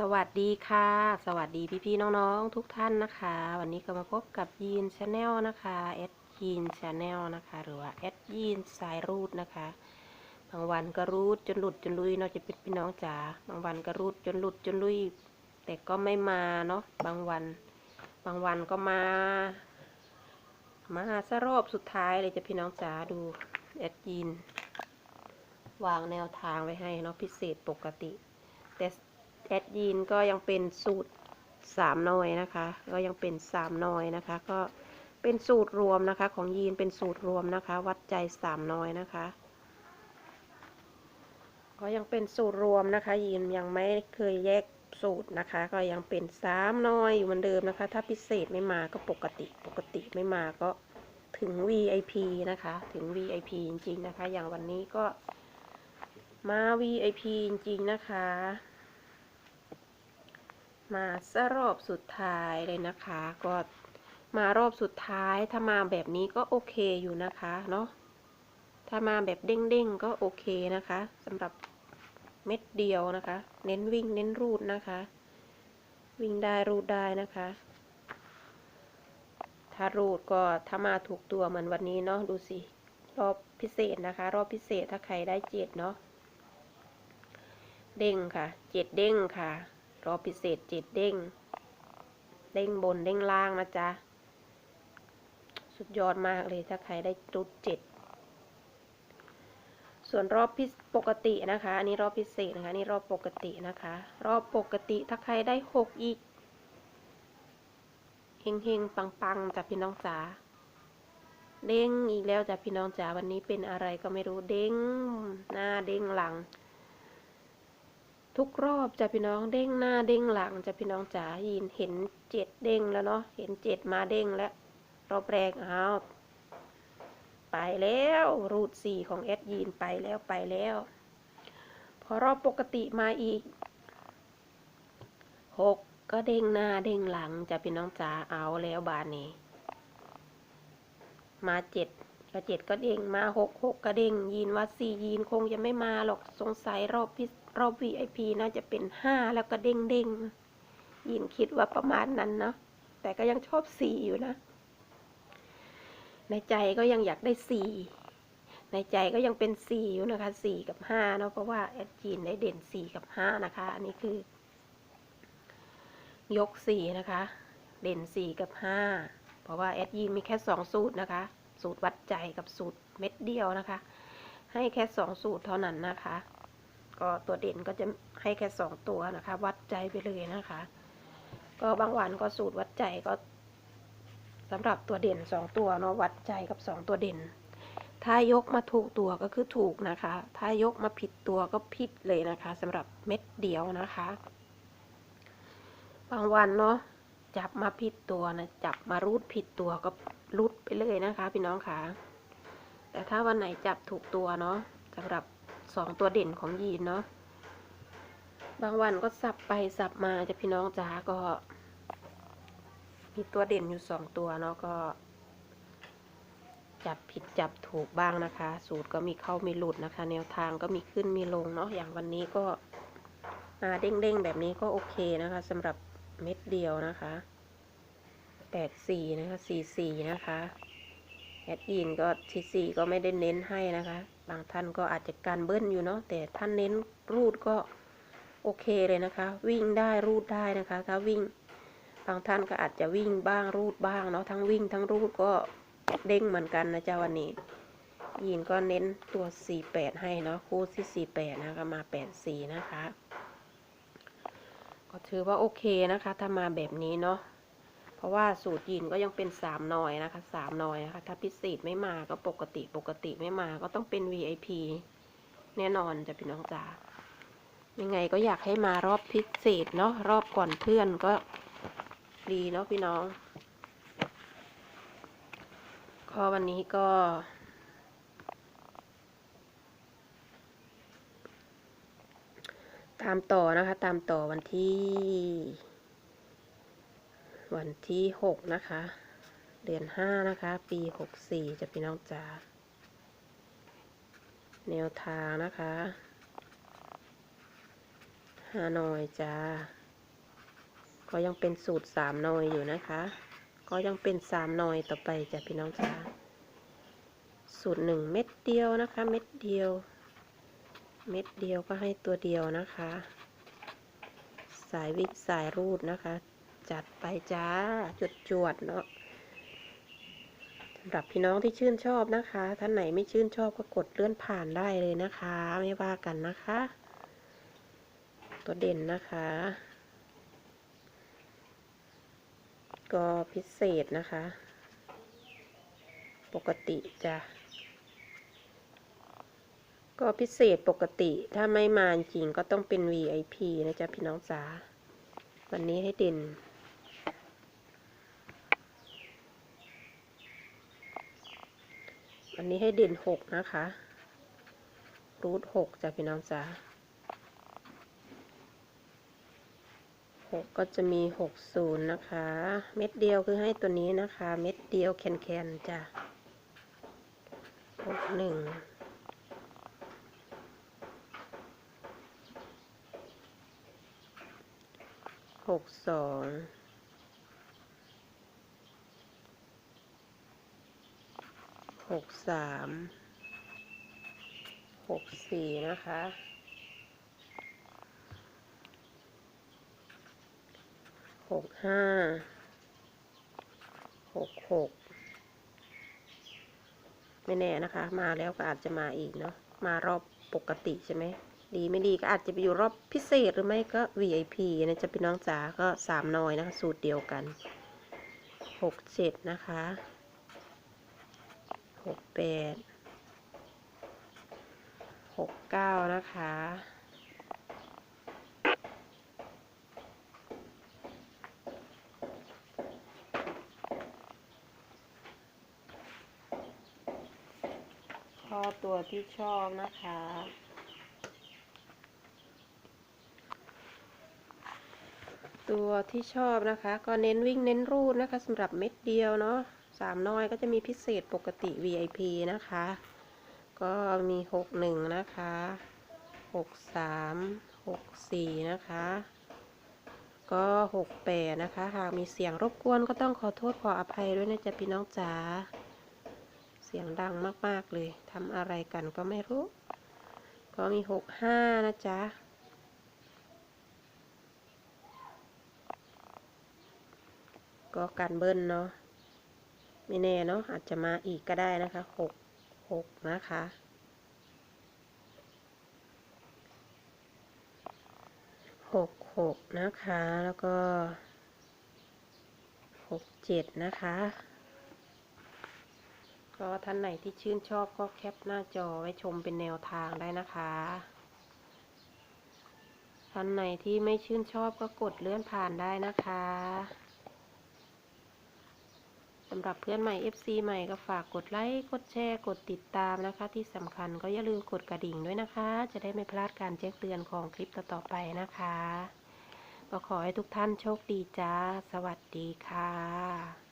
สวัสดีค่ะ สวัสดีพี่ๆน้องๆ ทุกท่านนะคะ วันนี้ก็มาพบกับยีนชาแนลนะคะแอดยีนชาแนลนะคะ หรือว่าแอดยีนสายรูดนะคะบางวันก็รูดจนหลุดจนลุยเนาะจะเป็นพี่น้องจ๋าบางวันก็รูดจนหลุดจนลุย แต่ก็ไม่มาเนาะบางวัน บางวันก็มา มาสรอบสุดท้ายเลยจะพี่น้องจ๋าดูแอดยีนวางแนวทางไว้ให้เนาะพิเศษปกติ แต่ แอดยีนก็ยังเป็นสูตรสามน่อยนะคะ ก็ยังเป็นสามน่อยนะคะ ก็เป็นสูตรรวมนะคะ ของยีนเป็นสูตรรวมนะคะ วัดใจสามน้อยนะคะ ก็ยังเป็นสูตรรวมนะคะ ยีนยังไม่เคยแยกสูตรนะคะ ก็ยังเป็นสามน้อยอยู่เหมือนเดิมนะคะ ถ้าพิเศษไม่มาก็ปกติปกติไม่มาก็ถึง VIP นะคะ ถึง VIP จริงๆนะคะ อย่างวันนี้ก็มา VIP จริงๆนะคะ มาสรอบสุดท้ายเลยนะคะ ก็มารอบสุดท้ายถ้ามาแบบนี้ก็โอเคอยู่นะคะเนาะถ้ามาแบบเด้งๆก็โอเคนะคะสำหรับเม็ดเดียวนะคะ เน้นวิ่งเน้นรูดนะคะ วิ่งได้รูดได้นะคะ ถ้ารูดก็ถ้ามาถูกตัวเหมือนวันนี้เนาะดูสิรอบพิเศษนะคะ รอบพิเศษถ้าใครได้เจ็ดเนาะเด้งค่ะเจ็ดเด้งค่ะ รอบพิเศษเจ็ดเด้ง เด้งบนเด้งล่างนะจ๊ะ สุดยอดมากเลยถ้าใครได้จุดเจ็ด ส่วนรอบพิปกตินะคะ อันนี้รอบพิเศษนะคะนนี่รอบปกตินะคะ รอบปกติถ้าใครได้หกอีก เฮงเฮงปังปังจ้ะพี่น้องจ๋า เด้งอีกแล้วจ้ะพี่น้องจ๋า วันนี้เป็นอะไรก็ไม่รู้ เด้งหน้าเด้งหลัง ทุกรอบจะพี่น้องเด้งหน้าเด้งหลังจะพี่น้องจ๋ายินเห็นเจ็ดเด้งแล้วเนาะเห็นเจ็ดมาเด้งแล้วรอบแรกอ้าวไปแล้วรูดสี่ของแอดยีนไปแล้วไปแล้ว พอรอบปกติมาอีกหกก็เด้งหน้าเด้งหลังจะพี่น้องจ๋าเอาแล้วบานนี้ มาเจ็ด ก็เจ็ดก็เด้งมาหกหกก็เด้งยีนว่าสี่ยีนคงจะไม่มาหรอกสงสัยรอบพิรอบ VIP น่าจะเป็นห้าแล้วก็เด้งเด้งยินคิดว่าประมาณนั้นเนาะแต่ก็ยังชอบสี่อยู่นะ ในใจก็ยังอยากได้สี่ในใจก็ยังเป็นสี่อยู่นะคะสี่กับห้าเนาะเพราะว่าแอดจีนได้เด่นสี่กับห้านะคะ อันนี้คือ ยกสี่นะคะ เด่นสี่กับห้าเพราะว่าแอดยีนมีแค่สองสูตรนะคะ สูตรวัดใจกับสูตรเม็ดเดียวนะคะ ให้แค่สองสูตรเท่านั้นนะคะ ก็ตัวเด่นก็จะให้แค่สองตัวนะคะ วัดใจไปเลยนะคะ ก็บางวันก็สูตรวัดใจก็สำหรับตัวเด่นสองตัวเนาะวัดใจกับสองตัวเด่น ถ้ายกมาถูกตัวก็คือถูกนะคะ ถ้ายกมาผิดตัวก็ผิดเลยนะคะสำหรับเม็ดเดียวนะคะ บางวันเนาะจับมาผิดตัวนะจับมารูดผิดตัวก็รูด ไปเลยนะคะพี่น้องค่ะ แต่ถ้าวันไหนจับถูกตัวเนาะสำหรับสองตัวเด่นของยีนเนาะบางวันก็สับไปสับมาจะพี่น้องจ๋าก็ มีตัวเด่นอยู่สองตัวเนาะก็ จับผิดจับถูกบ้างนะคะ สูตรก็มีเข้ามีหลุดนะคะ แนวทางก็มีขึ้นมีลงเนาะอย่างวันนี้ก็มาเด้งๆแบบนี้ก็โอเคนะคะสำหรับเม็ดเดียวนะคะ แปดสี่นะคะสี่สี่นะคะแอดอินก็ทีสี่ก็ไม่ได้เน้นให้นะคะ บางท่านก็อาจจะการเบิ้ลอยู่เนาะแต่ท่านเน้นรูดก็โอเคเลยนะคะ วิ่งได้รูดได้นะคะ ถ้าวิ่งบางท่านก็อาจจะวิ่งบ้างรูดบ้างเนาะทั้งวิ่งทั้งรูดก็เด้งเหมือนกันนะเจ้าวันนี้ยินก็เน้นตัว 48 ให้เนาะคู่ที่ 48 นะคะมา 84 นะคะ ก็ถือว่าโอเคนะคะ ถ้ามาแบบนี้เนาะ เพราะว่าสูตรยินก็ยังเป็น3หน่อยนะคะ3หน่อยนะคะ ถ้าพิเศษไม่มาก็ปกติปกติไม่มาก็ต้องเป็น VIP แน่นอนจะพี่น้องจ๋ายังไงก็อยากให้มารอบพิเศษเนาะรอบก่อนเพื่อนก็ดีเนาะพี่น้องก็วันนี้ก็ ตามต่อนะคะ ตามต่อวันที่ วันที่หกนะคะ เดือนห้านะคะ ปีหกสี่จะพี่น้องจ๋าแนวทางนะคะฮานอยจ้า ก็ยังเป็นสูตรสามหนอยอยู่นะคะ ก็ยังเป็นสามหนอยต่อไปจ้ะพี่น้องจ๋าสูตรหนึ่งเม็ดเดียวนะคะ เม็ดเดียว เม็ดเดียวก็ให้ตัวเดียวนะคะ สายวิสายรูดนะคะ จัดไปจ้าจุดจวดเนาะสำหรับพี่น้องที่ชื่นชอบนะคะ ท่านไหนไม่ชื่นชอบก็กดเลื่อนผ่านได้เลยนะคะ ไม่ว่ากันนะคะ ตัวเด่นนะคะ ก็พิเศษนะคะ ปกติจ้ะก็พิเศษปกติถ้าไม่มาจริงก็ต้องเป็น VIP นะจ๊ะพี่น้องจ๋าวันนี้ให้เด่น นนี้ให้เด่นหกนะคะ รูทหกจ้ะพี่น้องจ๋าหกก็จะมีหกศูนย์นะคะ เม็ดเดียวคือให้ตัวนี้นะคะ เม็ดเดียวแคนๆจ้ะหกหนึ่งหกสอง กสามหกสี่นะคะ หกห้า หกหก ไม่แน่นะคะ มาแล้วก็อาจจะมาอีกเนาะ มารอบปกติใช่ไหม ดีไม่ดีก็อาจจะไปอยู่รอบพิเศษหรือไม่ก็ VIP นะจะเป็นน้องจ๋าก็สามน้อยนะคะ สูตรเดียวกัน หกเจ็ดนะคะ หกแปดหกเก้านะคะ ข้อตัวที่ชอบนะคะตัวที่ชอบนะคะ ก็เน้นวิ่งเน้นรูดนะคะสำหรับเม็ดเดียวเนาะ สามน้อยก็จะมีพิเศษปกติ VIP นะคะ ก็มีหกหนึ่งนะคะหกสามหกสี่นะคะ ก็หกแปดนะคะ หากมีเสียงรบกวนก็ต้องขอโทษขออภัยด้วยนะจ๊ะพี่น้องจ๋า เสียงดังมากๆเลยทำอะไรกันก็ไม่รู้ ก็มีหกห้านะจ๊ะก็การเบิ้ลเนาะ ไม่แน่เนาะอาจจะมาอีกก็ได้นะคะหกหกนะคะ หกหกนะคะ แล้วก็หกเจ็ดนะคะ ก็ท่านไหนที่ชื่นชอบก็แคปหน้าจอไว้ชมเป็นแนวทางได้นะคะ ท่านไหนที่ไม่ชื่นชอบก็กดเลื่อนผ่านได้นะคะำหรับเพื่อนใหม่ FC ใหม่ก็ฝากกดไลค์ กดแชร์ กดติดตามนะคะ ที่สำคัญก็อย่าลืมกดกระดิ่งด้วยนะคะ จะได้ไม่พลาดการแจ้งเตือนของคลิปต่อๆไปนะคะ ก็ขอให้ทุกท่านโชคดีจ้า สวัสดีค่ะ